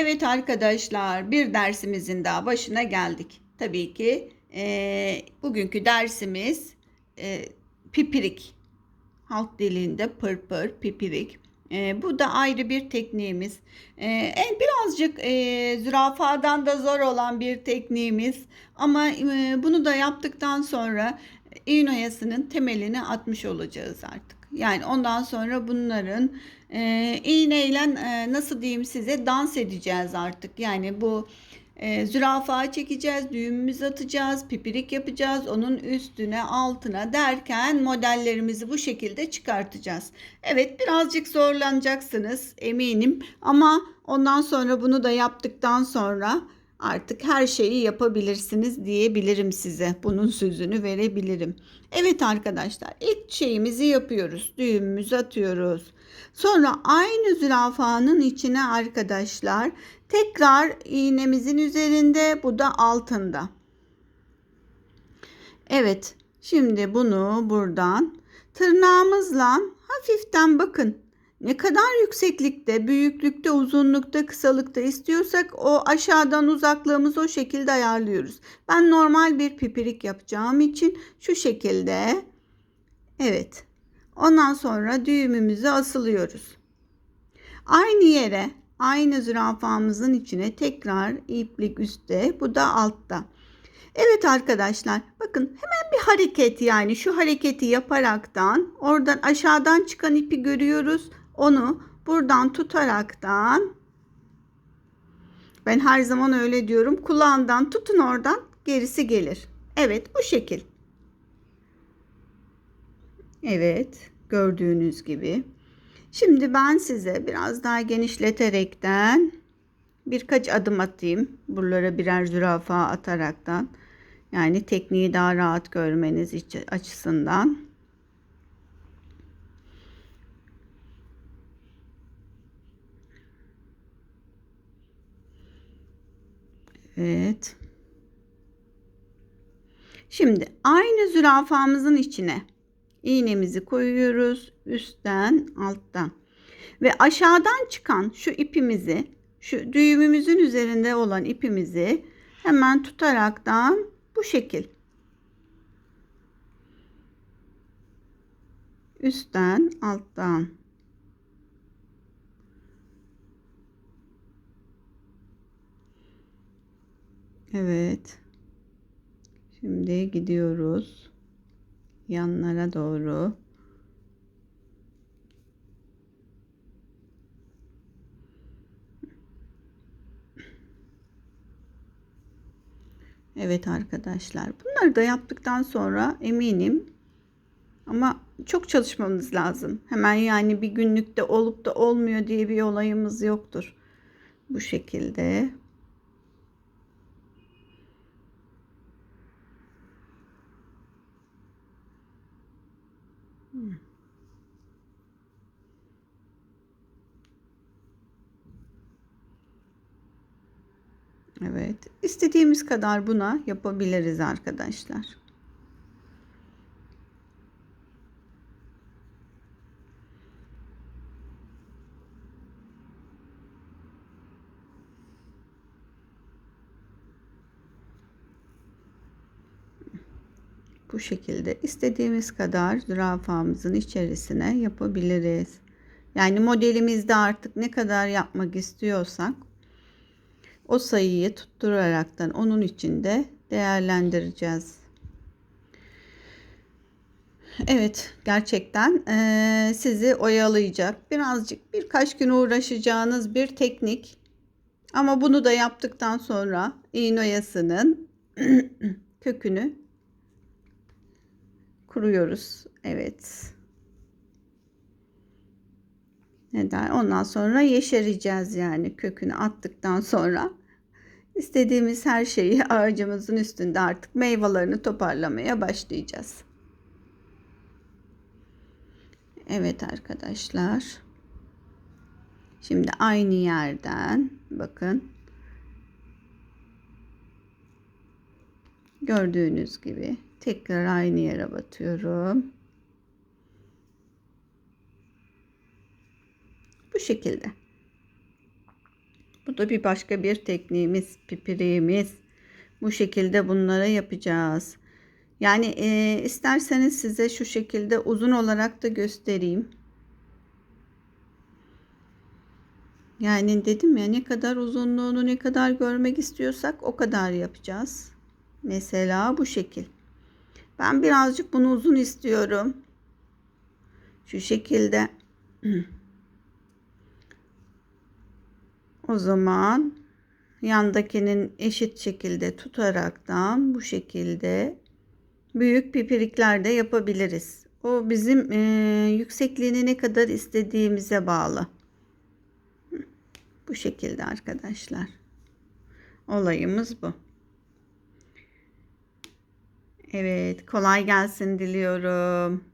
Evet arkadaşlar bir dersimizin daha başına geldik. Tabii ki e, bugünkü dersimiz e, pipirik. Halk dilinde pırpır, pipirik. E, bu da ayrı bir tekniğimiz. E, en birazcık e, zürafadan da zor olan bir tekniğimiz. Ama e, bunu da yaptıktan sonra iğne oyasının temelini atmış olacağız artık. Yani ondan sonra bunların e, iğneyle e, nasıl diyeyim size dans edeceğiz artık. Yani bu e, zürafa çekeceğiz, düğümümüzü atacağız, pipirik yapacağız. Onun üstüne, altına derken modellerimizi bu şekilde çıkartacağız. Evet birazcık zorlanacaksınız eminim ama ondan sonra bunu da yaptıktan sonra artık her şeyi yapabilirsiniz diyebilirim size. Bunun sözünü verebilirim. Evet arkadaşlar ilk şeyimizi yapıyoruz. Düğümümüzü atıyoruz. Sonra aynı zürafanın içine arkadaşlar tekrar iğnemizin üzerinde bu da altında. Evet şimdi bunu buradan tırnağımızla hafiften bakın ne kadar yükseklikte, büyüklükte, uzunlukta, kısalıkta istiyorsak o aşağıdan uzaklığımızı o şekilde ayarlıyoruz. Ben normal bir pipirik yapacağım için şu şekilde evet ondan sonra düğümümüzü asılıyoruz. Aynı yere aynı zürafamızın içine tekrar iplik üstte bu da altta. Evet arkadaşlar bakın hemen bir hareket yani şu hareketi yaparaktan oradan aşağıdan çıkan ipi görüyoruz. Onu buradan tutaraktan ben her zaman öyle diyorum kulağından tutun oradan gerisi gelir. Evet bu şekil. Evet gördüğünüz gibi. Şimdi ben size biraz daha genişleterekten birkaç adım atayım. Buralara birer zürafa ataraktan. Yani tekniği daha rahat görmeniz açısından. Evet. Şimdi aynı zürafamızın içine iğnemizi koyuyoruz üstten alttan. Ve aşağıdan çıkan şu ipimizi şu düğümümüzün üzerinde olan ipimizi hemen tutaraktan bu şekil. Üstten alttan Evet. Şimdi gidiyoruz yanlara doğru. Evet arkadaşlar. Bunları da yaptıktan sonra eminim ama çok çalışmamız lazım. Hemen yani bir günlükte olup da olmuyor diye bir olayımız yoktur. Bu şekilde. Evet. istediğimiz kadar buna yapabiliriz arkadaşlar. Bu şekilde istediğimiz kadar zürafamızın içerisine yapabiliriz. Yani modelimizde artık ne kadar yapmak istiyorsak o sayıyı tutturaraktan onun içinde değerlendireceğiz. Evet gerçekten e, sizi oyalayacak birazcık birkaç gün uğraşacağınız bir teknik ama bunu da yaptıktan sonra iğne oyasının kökünü kuruyoruz. Evet. Neden? Ondan sonra yeşereceğiz yani kökünü attıktan sonra istediğimiz her şeyi ağacımızın üstünde artık meyvelerini toparlamaya başlayacağız. Evet arkadaşlar. Şimdi aynı yerden bakın. Gördüğünüz gibi tekrar aynı yere batıyorum. Bu şekilde. Bu da bir başka bir tekniğimiz, pipiriğimiz. Bu şekilde bunları yapacağız. Yani e, isterseniz size şu şekilde uzun olarak da göstereyim. Yani dedim ya ne kadar uzunluğunu ne kadar görmek istiyorsak o kadar yapacağız. Mesela bu şekil. Ben birazcık bunu uzun istiyorum. Şu şekilde. O zaman yandakinin eşit şekilde tutaraktan bu şekilde büyük pipirikler de yapabiliriz. O bizim e, yüksekliğini ne kadar istediğimize bağlı. Bu şekilde arkadaşlar. Olayımız bu. Evet, kolay gelsin diliyorum.